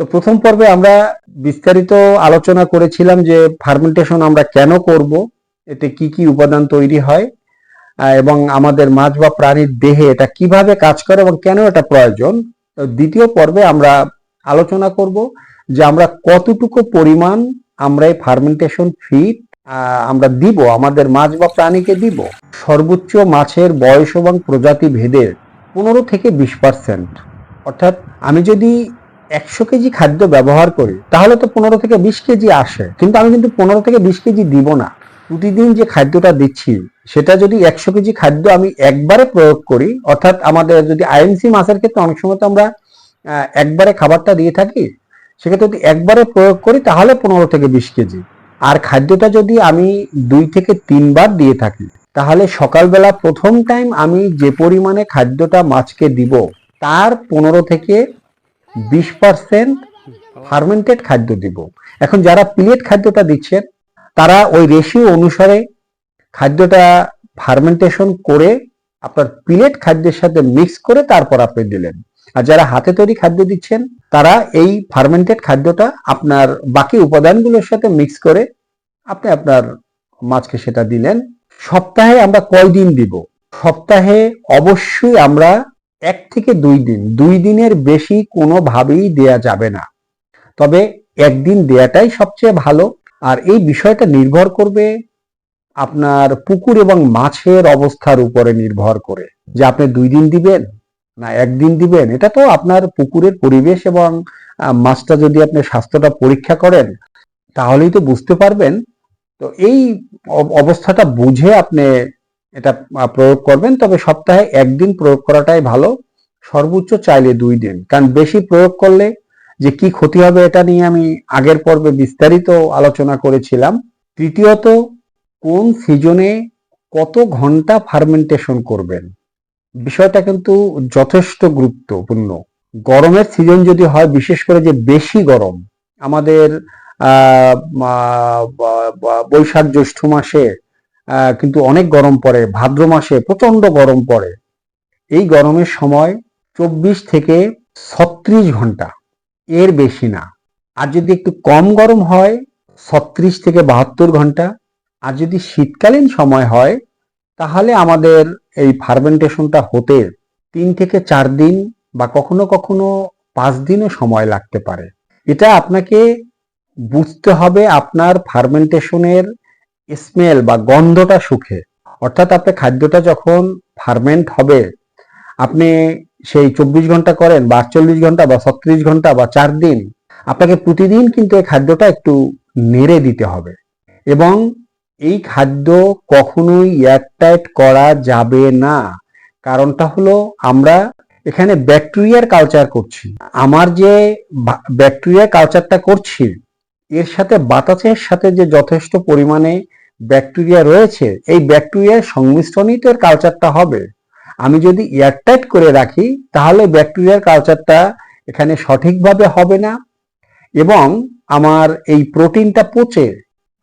তো প্রথম পর্বে আমরা বিস্তারিত আলোচনা করেছিলাম যে ফার্মেন্টেশন আমরা কেন করব, এতে কি কি উপাদান তৈরি হয় এবং আমাদের মাছ বা প্রাণীর দেহে এটা কীভাবে কাজ করে এবং কেন এটা প্রয়োজন। তো দ্বিতীয় পর্বে আমরা আলোচনা করব যে আমরা কতটুকু পরিমাণ আমরা এই ফার্মেন্টেশন ফিড আমরা দিব, আমাদের মাছ বা প্রাণীকে দিব। সর্বোচ্চ মাছের বয়স এবং প্রজাতি ভেদের পনেরো থেকে বিশ পার্সেন্ট অর্থাৎ আমি যদি একশো কেজি খাদ্য ব্যবহার করি, তাহলে তো পনেরো থেকে বিশ কেজি আসে। কিন্তু আমি কিন্তু পনেরো থেকে বিশ কেজি দিব না। প্রতিদিন যে খাদ্যটা দিচ্ছি, সেটা যদি একশো কেজি খাদ্য আমি একবারে প্রয়োগ করি, অর্থাৎ আমাদের যদি আইএনসি মাছের ক্ষেত্রে অনেক সময় তো আমরা একবারে খাবারটা দিয়ে থাকি, সেক্ষেত্রে যদি একবারে প্রয়োগ করি, তাহলে পনেরো থেকে বিশ কেজি। আর খাদ্যটা যদি আমি দুই থেকে তিনবার দিয়ে থাকি, তাহলে সকালবেলা প্রথম টাইম আমি যে পরিমাণে খাদ্যটা মাছকে দিব, তার পনেরো থেকে বিশ পার্সেন্ট ফার্মেন্টেড খাদ্য দিব। এখন যারা প্লেট খাদ্যটা দিচ্ছেন, তারা ওই রেশিও অনুসারে খাদ্যটা ফার্মেন্টেশন করে আপনার প্লেট খাদ্যের সাথে মিক্স করে তারপর আপনি দিলেন। আর যারা হাতে তৈরি খাদ্য দিচ্ছেন, তারা এই ফার্মেন্টেড খাদ্যটা আপনার বাকি উপাদানগুলোর সাথে মিক্স করে আপনি আপনার মাছকে সেটা দিলেন। সপ্তাহে আমরা কয় দিন দিব? সপ্তাহে অবশ্যই আমরা এক থেকে দুই দিন, দুই দিনের বেশি কোনোভাবেই দেয়া যাবে না। তবে একদিন দেয়াটাই সবচেয়ে ভালো, আর এই বিষয়টা নির্ভর করবে আপনার পুকুর এবং মাছের অবস্থার উপরে নির্ভর করে, যে আপনি দুই দিন দিবেন না একদিন দিবেন। এটা তো আপনার পুকুরের পরিবেশ এবং মাছটা যদি আপনি স্বাস্থ্যটা পরীক্ষা করেন, তাহলেই তো বুঝতে পারবেন। তো এই অব- অবস্থাটা বুঝে আপনি এটা প্রয়োগ করবেন, তবে সপ্তাহে একদিন প্রয়োগ করাটাই ভালো। সর্বোচ্চ চাইলে দুই দিন। কারণ বেশি প্রয়োগ করলে যে কি ক্ষতি হবে এটা নিয়ে আমি আগের পর্বে বিস্তারিত আলোচনা করেছিলাম। তৃতীয়ত, কোন সিজনে কত ঘণ্টা ফার্মেন্টেশন করবেন? বিষয়টা কিন্তু যথেষ্ট গুরুত্বপূর্ণ। গরমের সিজন যদি হয়, বিশেষ করে যে বেশি গরম, আমাদের বৈশাখ জ্যৈষ্ঠ মাসে কিন্তু অনেক গরম পড়ে, ভাদ্র মাসে প্রচণ্ড গরম পড়ে। এই গরমের সময় চব্বিশ থেকে ছত্রিশ ঘণ্টা, এর বেশি না। আর যদি একটু কম গরম হয়, ছত্রিশ থেকে বাহাত্তর ঘণ্টা। আর যদি শীতকালীন সময় হয়, তাহলে আমাদের এই ফার্মেন্টেশনটা হতে তিন থেকে চার দিন বা কখনো কখনো পাঁচ দিনও সময় লাগতে পারে। এটা আপনাকে বুঝতে হবে আপনার ফার্মেন্টেশনের স্মেল বা গন্ধটা সুখে। অর্থাৎ আপনি খাদ্যটা যখন ফার্মেন্ট হবে, আপনি সেই চব্বিশ ঘণ্টা করেন বা আটচল্লিশ ঘণ্টা বা ছত্রিশ ঘণ্টা বা চার দিন, আপনাকে প্রতিদিন কিন্তু এই খাদ্যটা একটু নেড়ে দিতে হবে। এবং এই খাদ্য কখনোই এয়ারটাইট করা যাবে না। কারণটা হলো আমরা এখানে ব্যাকটেরিয়ার কালচার করছি। আমার যে ব্যাকটেরিয়া কালচারটা করছি, এর সাথে বাতাসের সাথে যে যথেষ্ট পরিমাণে ব্যাকটেরিয়া রয়েছে, এই ব্যাকটেরিয়ার সংমিশ্রণই তো এর কালচারটা হবে। আমি যদি এয়ারটাইট করে রাখি, তাহলে ব্যাকটেরিয়ার কালচারটা এখানে সঠিকভাবে হবে না। এবং আমার এই প্রোটিনটা পচে,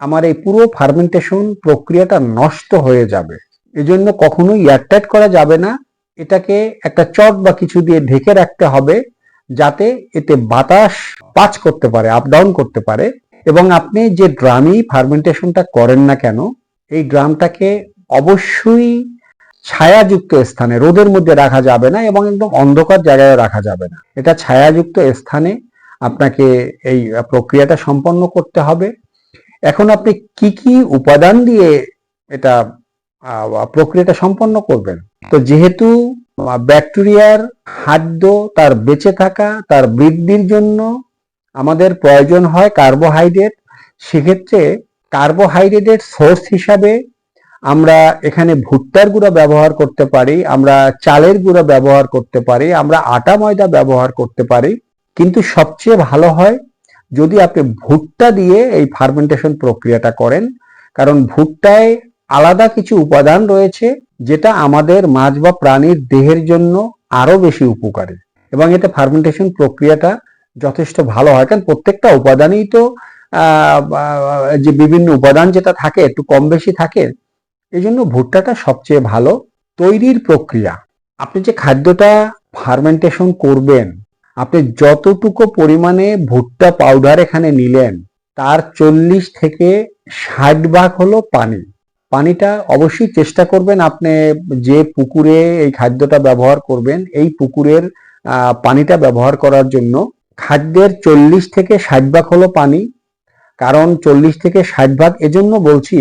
আমার এই পুরো ফার্মেন্টেশন প্রক্রিয়াটা নষ্ট হয়ে যাবে। এজন্য কখনোই এয়ারটাইট করা যাবে না। এটাকে একটা চট বা কিছু দিয়ে ঢেকে রাখতে হবে, যাতে এতে বাতাস পাচ করতে পারে আপ ডাউন করতে পারে। এবং আপনি যে ড্রামই ফার্মেন্টেশনটা করেন না কেন, এই ড্রামটাকে অবশ্যই ছায়াযুক্ত স্থানে, রোদের মধ্যে রাখা যাবে না এবং একদম অন্ধকার জায়গায় রাখা যাবে না। এটা ছায়াযুক্ত স্থানে আপনাকে এই প্রক্রিয়াটা সম্পন্ন করতে হবে। এখন আপনি কি কি উপাদান দিয়ে এটা প্রক্রিয়াটা সম্পন্ন করবেন? তো যেহেতু ব্যাকটেরিয়ার খাদ্য তার বেঁচে থাকা, তার বৃদ্ধির জন্য আমাদের প্রয়োজন হয় কার্বোহাইড্রেট সেক্ষেত্রে কার্বোহাইড্রেটের সোর্স হিসাবে আমরা এখানে ভুট্টার গুঁড়া ব্যবহার করতে পারি, আমরা চালের গুঁড়া ব্যবহার করতে পারি, আমরা আটা ময়দা ব্যবহার করতে পারি। কিন্তু সবচেয়ে ভালো হয় যদি আপনি ভুট্টা দিয়ে এই ফার্মেন্টেশন প্রক্রিয়াটা করেন, কারণ ভুট্টায় আলাদা কিছু উপাদান রয়েছে যেটা আমাদের মাছ বা প্রাণীর দেহের জন্য আরও বেশি উপকারী। এবং এতে ফার্মেন্টেশন প্রক্রিয়াটা যথেষ্ট ভালো হয়। কারণ প্রত্যেকটা উপাদানই তো যে বিভিন্ন উপাদান যেটা থাকে, একটু কম বেশি থাকে, এই জন্য ভুট্টাটা সবচেয়ে ভালো তৈরির প্রক্রিয়া। আপনি যে খাদ্যটা ফার্মেন্টেশন করবেন, আপনি যতটুকু পরিমাণে ভুট্টা পাউডার এখানে নিলেন, তার চল্লিশ থেকে ষাট ভাগ হলো পানি। পানিটা অবশ্যই চেষ্টা করবেন আপনি যে পুকুরে এই খাদ্যটা ব্যবহার করবেন, এই পুকুরের পানিটা ব্যবহার করার জন্য। খাদ্যের চল্লিশ থেকে ষাট ভাগ হলো পানি। কারণ চল্লিশ থেকে ষাট ভাগ এজন্য বলছি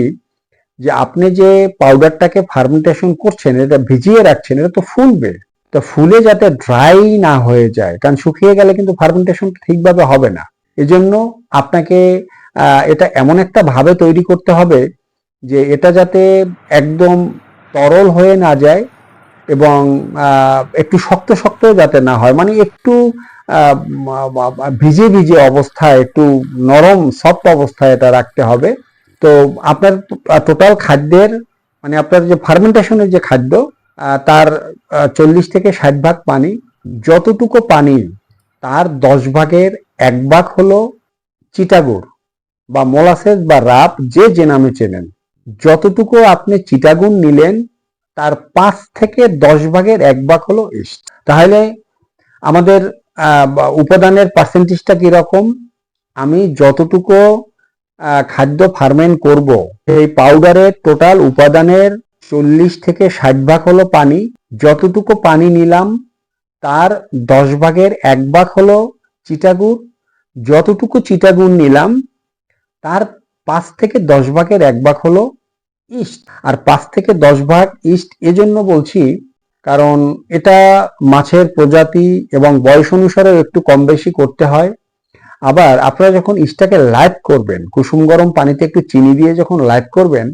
যে আপনি যে পাউডারটাকে ফার্মেন্টেশন করছেন, এটা ভিজিয়ে রাখছেন, এটা তো ফুলবে। তো ফুলে যাতে ড্রাই না হয়ে যায়, কারণ শুকিয়ে গেলে কিন্তু ফার্মেন্টেশন ঠিকভাবে হবে না। এজন্য আপনাকে এটা এমন একটা ভাবে তৈরি করতে হবে যে এটা যাতে একদম তরল হয়ে না যায় এবং একটু শক্ত শক্ত যাতে না হয়। মানে একটু ভিজে ভিজে অবস্থায়, একটু নরম সফট অবস্থায় এটা রাখতে হবে। তো আপনার টোটাল খাদ্যের মানে আপনার যে ফার্মেন্টেশনের যে খাদ্য তার চল্লিশ থেকে ষাট ভাগ পানি, যতটুকু পানি, তার দশ ভাগের এক ভাগ হলো চিটাগুড় বা মোলাসেস বা রাপ যে যে নামে চেনেন। যতটুকু আপনি চিটাগুন নিলেন, তার পাঁচ থেকে দশ ভাগের এক ভাগ হলো ইস্ট। তাহলে আমাদের উপাদানের পার্সেন্টেজটা কীরকম? আমি যতটুকু খাদ্য ফার্মেন্ট করব এই পাউডারের টোটাল উপাদানের চল্লিশ থেকে ষাট ভাগ হলো পানি। যতটুকু পানি নিলাম, তার দশ ভাগের এক ভাগ হলো চিটাগুড়। যতটুকু চিটাগুড় নিলাম, তার পাঁচ থেকে দশ ভাগের এক ভাগ হলো ইস্ট। আর পাঁচ থেকে দশ ভাগ ইস্ট, এজন্য বলছি কারণ এটা মাছের প্রজাতি এবং বয়স অনুসারেও একটু কম বেশি করতে হয়। আবার আপনারা যখন ইস্টটাকে লাইভ করবেন কুসুম গরম পানিতে একটু চিনি দিয়ে যখন লাইভ করবেন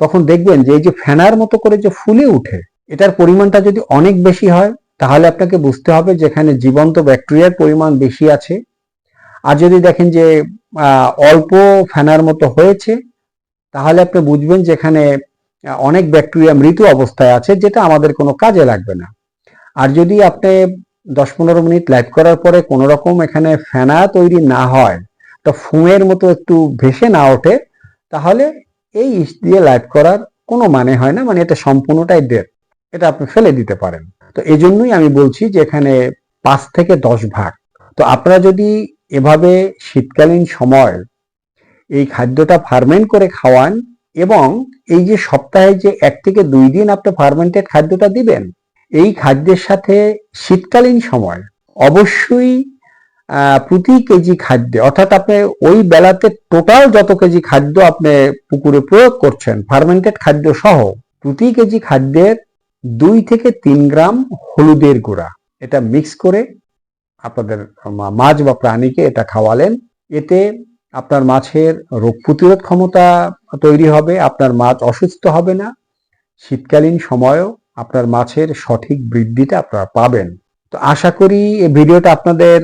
তখন দেখবেন যে এই যে ফেনার মতো করে যে ফুলে উঠে এটার পরিমাণটা যদি অনেক বেশি হয় তাহলে আপনাকে বুঝতে হবে যেখানে জীবন্ত ব্যাকটেরিয়ার পরিমাণ বেশি আছে। আর যদি দেখেন যে অল্প ফেনার মতো হয়েছে তাহলে আপনি বুঝবেন যে এখানে আহ, অনেক ব্যাকটেরিয়া মৃত অবস্থায় আছে, যেটা আমাদের কোনো কাজে লাগবে না। আর যদি আপনি দশ পনেরো মিনিট লাইভ করার পরে কোনো রকম এখানে ফেনা তৈরি না হয়, তো ফুমের মতো একটু ভেসে না ওঠে, তাহলে এই ইস্ট দিয়ে লাইভ করার কোনো মানে হয় না মানে এটা সম্পূর্ণটাই ডেট এটা আপনি ফেলে দিতে পারেন। তো এই জন্যই আমি বলছি যে এখানে পাঁচ থেকে দশ ভাগ। তো আপনারা যদি এভাবে শীতকালীন সময় এই খাদ্যটা ফার্মেন্ট করে খাওয়ান এবং এই যে সপ্তাহে যে এক থেকে দুই দিন আপনি ফার্মেন্টেড খাদ্যটা দিবেন, এই খাদ্যের সাথে শীতকালীন সময় অবশ্যই প্রতি কেজি খাদ্য, অর্থাৎ আপনি ওই বেলাতে টোটাল যত কেজি খাদ্য আপনি পুকুরে প্রয়োগ করছেন ফার্মেন্টেড খাদ্য সহ, প্রতি কেজি খাদ্যের দুই থেকে তিন গ্রাম হলুদের গুঁড়া। এটা মিক্স করে আপনাদের মাছ বা প্রাণীকে এটা খাওয়ালেন। এতে আপনার মাছের রোগ প্রতিরোধ ক্ষমতা তৈরি হবে, আপনার মাছ অসুস্থ হবে না। শীতকালীন সময়েও আপনার মাছের সঠিক বৃদ্ধিটা আপনারা পাবেন। তো আশা করি এই ভিডিওটা আপনাদের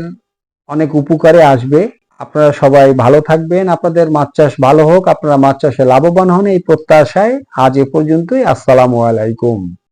অনেক উপকারে আসবে। আপনারা সবাই ভালো থাকবেন, আপনাদের মাছ চাষ ভালো হোক, আপনারা মাছ চাষে লাভবান হন এই প্রত্যাশায় আজ এ পর্যন্তই। আসসালামু আলাইকুম।